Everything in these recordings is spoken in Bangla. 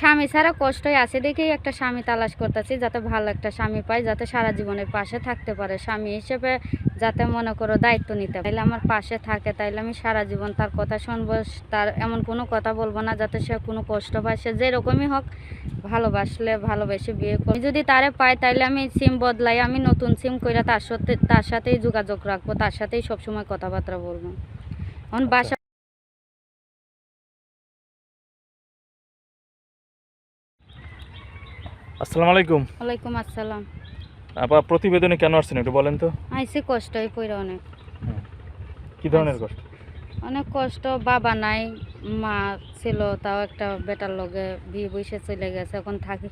স্বামী ছাড়া কষ্টই আছে দেখেই একটা স্বামী তালাশ করতেছি, যাতে ভালো একটা স্বামী পাই, যাতে সারা জীবনের পাশে থাকতে পারে। স্বামী হিসেবে যাতে মনে করো দায়িত্ব নিতে তাইলে আমার পাশে থাকে, তাইলে আমি সারা জীবন তার কথা শুনব, তার এমন কোনো কথা বলব না, যাতে সে কোনো কষ্ট পায়, সে যেরকমই হোক ভালোবাসলে ভালোবেসে বিয়ে করি যদি তারে পাই, তাইলে আমি সিম বদলাই, আমি নতুন সিম কইরা তার সাথে তার সাথেই যোগাযোগ রাখব, তার সাথেই সবসময় কথাবার্তা বলব। এখন বাসা আসসালামু আলাইকুম। ওয়ালাইকুম আসসালাম। আপা প্রতিবেদনে কেন আসছেন একটু বলেন তো? আইসি কষ্টই পড়ে অনেক। কি ধরনের কষ্ট? অনেক কষ্ট বাবা নাই মা ছিল তাও একটা বেটার লগে বিয়ে বসে চলে গেছে এখন থাকি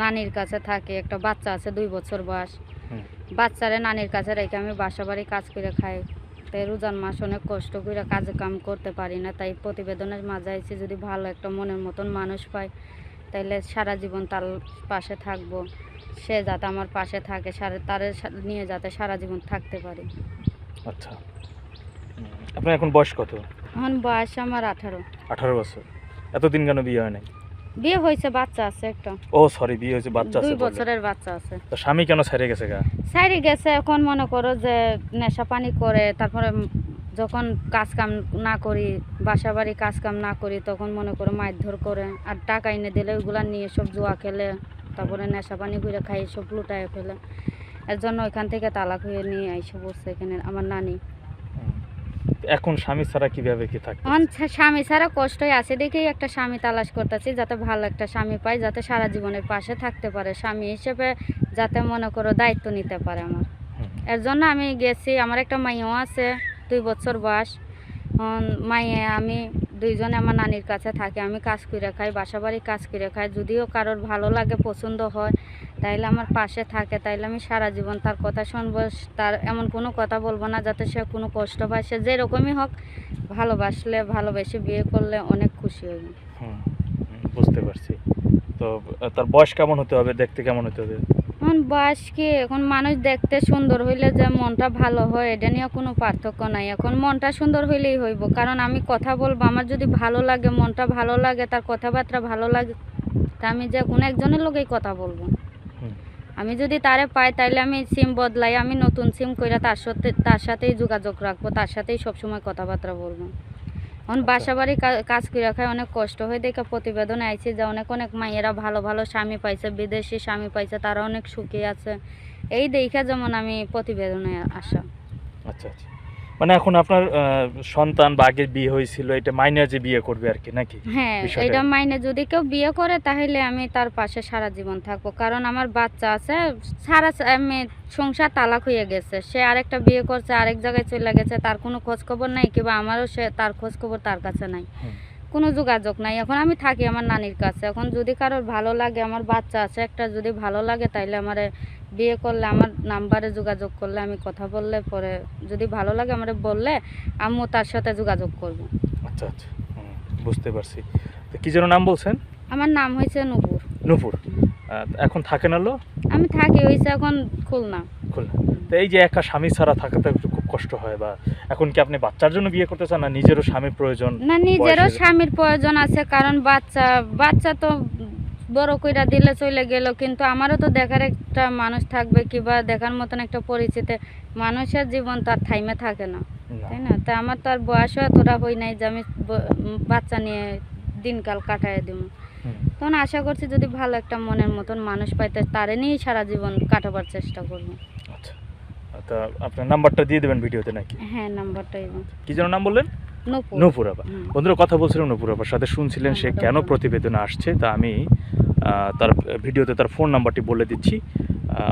নানির কাছে থাকে একটা বাচ্চা আছে দুই বছর বয়স। বাচ্চারে নানির কাছে রেখে আমি বাসা বাড়ি কাজ করে খাই। তাই রোজান মাস অনেক কষ্ট করে কাজে কাম করতে পারি না তাই প্রতিবেদনের মাঝে আইছি যদি ভালো একটা মনের মতন মানুষ পাই তাইলে সারা জীবন তার পাশে থাকব। সে যাতে আমার পাশে থাকে তার নিয়ে যাতে সারা জীবন থাকতে পারি। আচ্ছা। আপনার এখন বয়স কত? এখন বয়স আমার আঠারো। আঠারো বছর। এতদিন কেন বিয়ে হয় নাই? বিয়ে হয়েছে বাচ্চা আছে একটা। ও সরি বিয়ে হয়েছে বাচ্চা আছে দুই বছরের বাচ্চা আছে। তো স্বামী কেন ছেড়ে গেছে গা? সাইডে গেছে এখন মনে করো যে নেশা পানি করে তারপরে যখন কাজ কাম না করি বাসা বাড়ি কাজ কাম না করি তখন মনে করো মারধর করে আর টাকা এনে দিলে ওইগুলা নিয়ে সব জুয়া খেলে তারপরে নেশা পানি করে খাই সব লুটায় ফেলে। এর জন্য ওইখান থেকে তালাক হয়ে নিয়ে আইসে বসছে এখানে আমার নানি। এখন স্বামী ছাড়া কীভাবে কি এখন স্বামী ছাড়া কষ্টই আছে দেখেই একটা স্বামী তালাশ করতেছি যাতে ভালো একটা স্বামী পাই যাতে সারা জীবনের পাশে থাকতে পারে। স্বামী হিসেবে যাতে মনে করো দায়িত্ব নিতে পারে আমার। এর জন্য আমি গেছি আমার একটা মাইও আছে দুই বছর বয়স। মাইয়ে আমি দুইজনে আমার নানির কাছে থাকি, আমি কাজ করে খাই বাসা বাড়ি কাজ করে খাই। যদিও কারোর ভালো লাগে, পছন্দ হয়, তাইলে আমার পাশে থাকে, তাইলে আমি সারা জীবন তার কথা শুনব, তার এমন কোনো কথা বলব না, যাতে সে কোনো কষ্ট পায়। সে যেরকমই হোক, ভালোবাসলে, ভালোবেসে বিয়ে করলে অনেক খুশি হইব বুঝতে পারছি। তো, তার বয়স কেমন হতে হবে, দেখতে কেমন হতে হবে? এখন বয়স কি? এখন মানুষ দেখতে সুন্দর হইলে যে মনটা ভালো হয় এটা নিয়ে কোনো পার্থক্য নাই। এখন মনটা সুন্দর হইলেই হইব। কারণ আমি কথা বলব আমার যদি ভালো লাগে মনটা ভালো লাগে তার কথাবার্তা ভালো লাগে তা আমি যে কোনো একজনের লোকেই কথা বলব। আমি যদি তারে পাই তাইলে আমি সিম বদলাই আমি নতুন সিম কইরা তার সাথে তার সাথেই যোগাযোগ রাখব তার সাথেই সবসময় কথাবার্তা বলব। এখন। বাসা বাড়ি কাজ করে খায় অনেক কষ্ট। হয়ে দেখে প্রতিবেদন আইছে যে অনেক অনেক মাইয়েরা ভালো ভালো স্বামী পাইছে, বিদেশি স্বামী পাইছে, তারা অনেক সুখী আছে। এই দেখা যেমন আমি প্রতিবেদনে আসা। আচ্ছা আচ্ছা। মানে এখন আপনার সন্তান বা আগে বিয়ে হয়েছিল এটা মাইনা যে বিয়ে করবে আর কি নাকি? হ্যাঁ এটা মাইনে যদি কেউ বিয়ে করে তাহলে আমি তার পাশে সারা জীবন থাকব। কারণ আমার বাচ্চা আছে সারা আমি সংসার তালাক হয়ে গেছে। সে আরেকটা বিয়ে করছে আরেক জায়গায় চলে গেছে তার কোনো খোঁজখবর নাই কিংবা আমারও সে তার খোঁজখবর তার কাছে নাই। কোনো যোগাযোগ নাই। এখন আমি থাকি আমার নানির কাছে। এখন যদি কারোর ভালো লাগে আমার বাচ্চা আছে একটা যদি ভালো লাগে তাইলে আমার বিয়ে করলে আমার নাম্বারে যোগাযোগ করলে আমি কথা বললে পরে যদি ভালো লাগে আমার বললে আমিও তার সাথে যোগাযোগ করব। আচ্ছা আচ্ছা। বুঝতে পারছি। তো কি যেন নাম বলছেন? আমার নাম হয়েছে নুপুর। নূপুর। এখন থাকেন হলো আমি থাকি হয়েছে এখন খুলনা। খুলনা। তো এই যে একা স্বামী ছাড়া থাকাতে একটু কষ্ট হয় বা এখন কি আপনি বাচ্চার জন্য বিয়ে করতে চান না নিজেরও স্বামীর প্রয়োজন না নিজেরও স্বামীর প্রয়োজন আছে কারণ বাচ্চা বাচ্চা তো বড় কইরা দিলে চলে গেল কিন্তু আমারও তো দেখার একটা মানুষ থাকবে কিবা দেখার মতন একটা পরিচিতি মানুষের জীবন তার থাইমে থাকে না। তাই না? তা আমার তো আর বয়সও এতটা হই নাই যে আমি বাচ্চা নিয়ে দিনকাল কাটায় দিব তখন আশা করছি যদি ভালো একটা মনের মতন মানুষ পাইতে তারে নিয়েই সারা জীবন কাটাবার চেষ্টা করব। তা আপনার নাম্বারটা দিয়ে দেবেন ভিডিওতে নাকি? হ্যাঁ নাম্বারটাই কি যেন নাম বললেন? নপুর। নূপুর আপা বন্ধুরা কথা বলছিলাম নূপুর আপার সাথে শুনছিলেন সে হ্যাঁ, কেন। প্রতিবেদনে আসছে তা আমি তার ভিডিওতে তার ফোন নাম্বারটি বলে দিচ্ছি।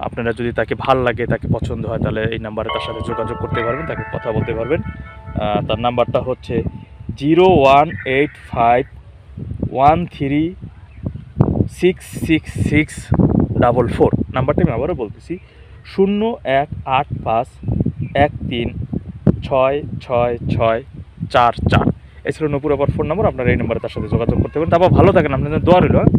আপনারা যদি তাকে ভালো লাগে তাকে পছন্দ হয় তাহলে এই নাম্বারে তার সাথে যোগাযোগ করতে পারবেন তাকে কথা বলতে পারবেন। তার নাম্বারটা হচ্ছে zero one eight five one three six six six double four. নাম্বারটা আমি আবারও বলতেছি শূন্য এক আট পাঁচ এক তিন ছয় ছয় ছয় চার চার এছাড়া নপুর আবার ফোন নম্বর, আপনার এই নাম্বারে তার সাথে যোগাযোগ করতে পারেন তারপর ভালো থাকেন, আপনাদের দোয়া রইল হ্যাঁ?